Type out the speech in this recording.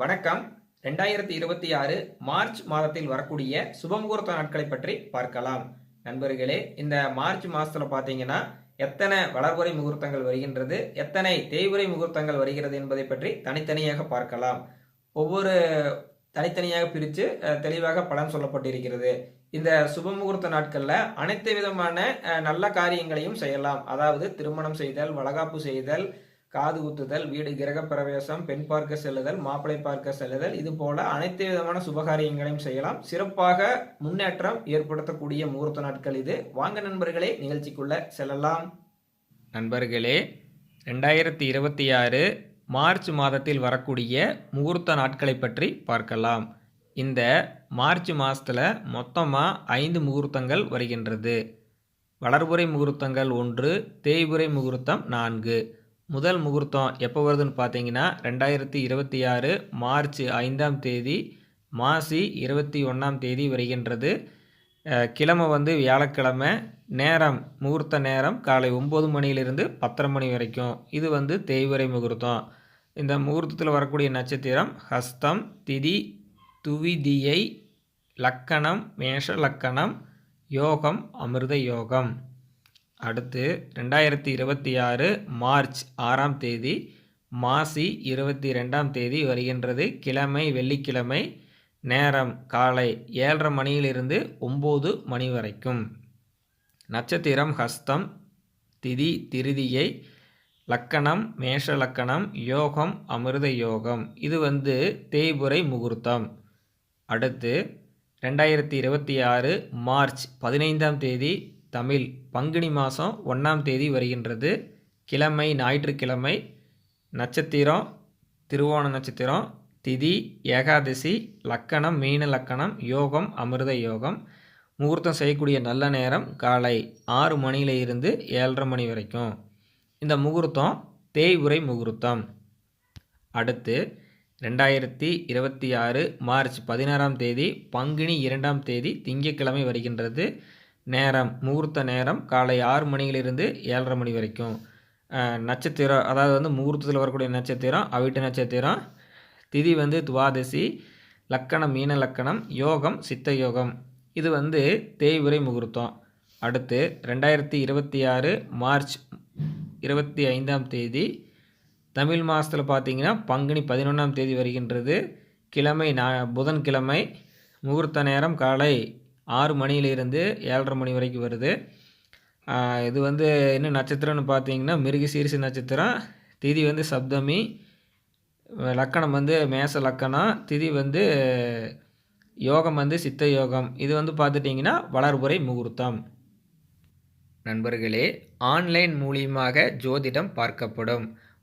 வணக்கம். ரெண்டாயிரத்தி இருபத்தி ஆறு மார்ச் மாதத்தில் வரக்கூடிய சுபமுகூர்த்த நாட்களை பற்றி பார்க்கலாம். நண்பர்களே இந்த மார்ச் மாதத்தில் பார்த்தீங்கன்னா எத்தனை வளர்புறை முகூர்த்தங்கள் வருகின்றது எத்தனை தேய்வுரை முகூர்த்தங்கள் வருகிறது என்பதை பற்றி தனித்தனியாக பார்க்கலாம். ஒவ்வொரு தனித்தனியாக பிரித்து தெளிவாக பலன் சொல்லப்பட்டிருக்கிறது. இந்த சுபமுகூர்த்த நாட்களில் அனைத்து விதமான நல்ல காரியங்களையும் செய்யலாம். அதாவது திருமணம் செய்தல் வளகாப்பு செய்தல் காது குத்துதல் வீடு கிரக பிரவேசம் பெண் பார்க்க செல்லுதல் மாப்பிளை பார்க்க செல்லுதல் இது போல அனைத்து விதமான சுபகாரியங்களையும் செய்யலாம். சிறப்பாக முன்னேற்றம் ஏற்படுத்தக்கூடிய முகூர்த்த நாட்கள் இது. வாங்க நண்பர்களே நிகழ்ச்சிக்குள்ள செல்லலாம். நண்பர்களே ரெண்டாயிரத்தி இருபத்தி ஆறு மார்ச் மாதத்தில் வரக்கூடிய முகூர்த்த நாட்களை பற்றி பார்க்கலாம். இந்த மார்ச் மாதத்தில் மொத்தமாக ஐந்து முகூர்த்தங்கள் வருகின்றது. வளர்புரை முகூர்த்தங்கள் ஒன்று தேய்புரை முகூர்த்தம் நான்கு. முதல் முகூர்த்தம் எப்போ வருதுன்னு பார்த்தீங்கன்னா ரெண்டாயிரத்தி இருபத்தி ஆறு மார்ச் ஐந்தாம் தேதி மாசி இருபத்தி ஒன்றாம் தேதி வருகின்றது. கிழமை வந்து வியாழக்கிழமை நேரம் முகூர்த்த நேரம் காலை ஒம்பது மணியிலிருந்து பத்தரை மணி வரைக்கும். இது வந்து தேய்வரை முகூர்த்தம். இந்த முகூர்த்தத்தில் வரக்கூடிய நட்சத்திரம் ஹஸ்தம் திதி துவிதியை லக்கணம் மேஷ லக்கணம் யோகம் அமிர்த யோகம். அடுத்து ரெண்டாயிரத்தி இருபத்தி ஆறு மார்ச் ஆறாம் தேதி மாசி இருபத்தி ரெண்டாம் தேதி வருகின்றது. கிழமை வெள்ளிக்கிழமை நேரம் காலை ஏழரை மணியிலிருந்து ஒம்பது மணி வரைக்கும். நட்சத்திரம் ஹஸ்தம் திதி திருதியை லக்கணம் மேஷ லக்கணம் யோகம் அமிர்த யோகம். இது வந்து தேய்புரை முகூர்த்தம். அடுத்து ரெண்டாயிரத்தி இருபத்தி ஆறு மார்ச் பதினைந்தாம் தேதி தமிழ் பங்குனி மாதம் ஒன்றாம் தேதி வருகின்றது. கிழமை ஞாயிற்றுக்கிழமை நட்சத்திரம் திருவோண நட்சத்திரம் திதி ஏகாதசி லக்கணம் மீன லக்கணம் யோகம் அமிர்த யோகம். முகூர்த்தம் செய்யக்கூடிய நல்ல நேரம் காலை ஆறு மணியில இருந்து ஏழரை மணி வரைக்கும். இந்த முகூர்த்தம் தேய்வுரை முகூர்த்தம். அடுத்து ரெண்டாயிரத்தி இருபத்தி ஆறு மார்ச் பதினாறாம் தேதி பங்குனி இரண்டாம் தேதி திங்கட்கிழமை வருகின்றது. நேரம் முகூர்த்த நேரம் காலை ஆறு மணியிலிருந்து ஏழரை மணி வரைக்கும். நட்சத்திரம் அதாவது வந்து முகூர்த்தத்தில் வரக்கூடிய நட்சத்திரம் அவிட்ட நட்சத்திரம் திதி வந்து துவாதசி லக்கணம் மீன லக்கணம் யோகம் சித்த யோகம். இது வந்து தேய்வுரை முகூர்த்தம். அடுத்து ரெண்டாயிரத்தி இருபத்தி ஆறு மார்ச் இருபத்தி ஐந்தாம் தேதி தமிழ் மாதத்தில் பார்த்தீங்கன்னா பங்குனி பதினொன்றாம் தேதி வருகின்றது. கிழமை நா புதன்கிழமை முகூர்த்த நேரம் காலை ஆறு மணியிலிருந்து ஏழரை மணி வரைக்கும் வருது. இது வந்து என்ன நட்சத்திரம்னு பார்த்தீங்கன்னா மிருக சீரிசு நட்சத்திரம். திதி வந்து சப்தமி. லக்கணம் வந்து மேச லக்கணம். திதி வந்து யோகம் வந்து சித்த யோகம். இது வந்து பார்த்துட்டிங்கன்னா வளர்புரை முகூர்த்தம். நண்பர்களே ஆன்லைன் மூலியமாக ஜோதிடம் பார்க்கப்படும்.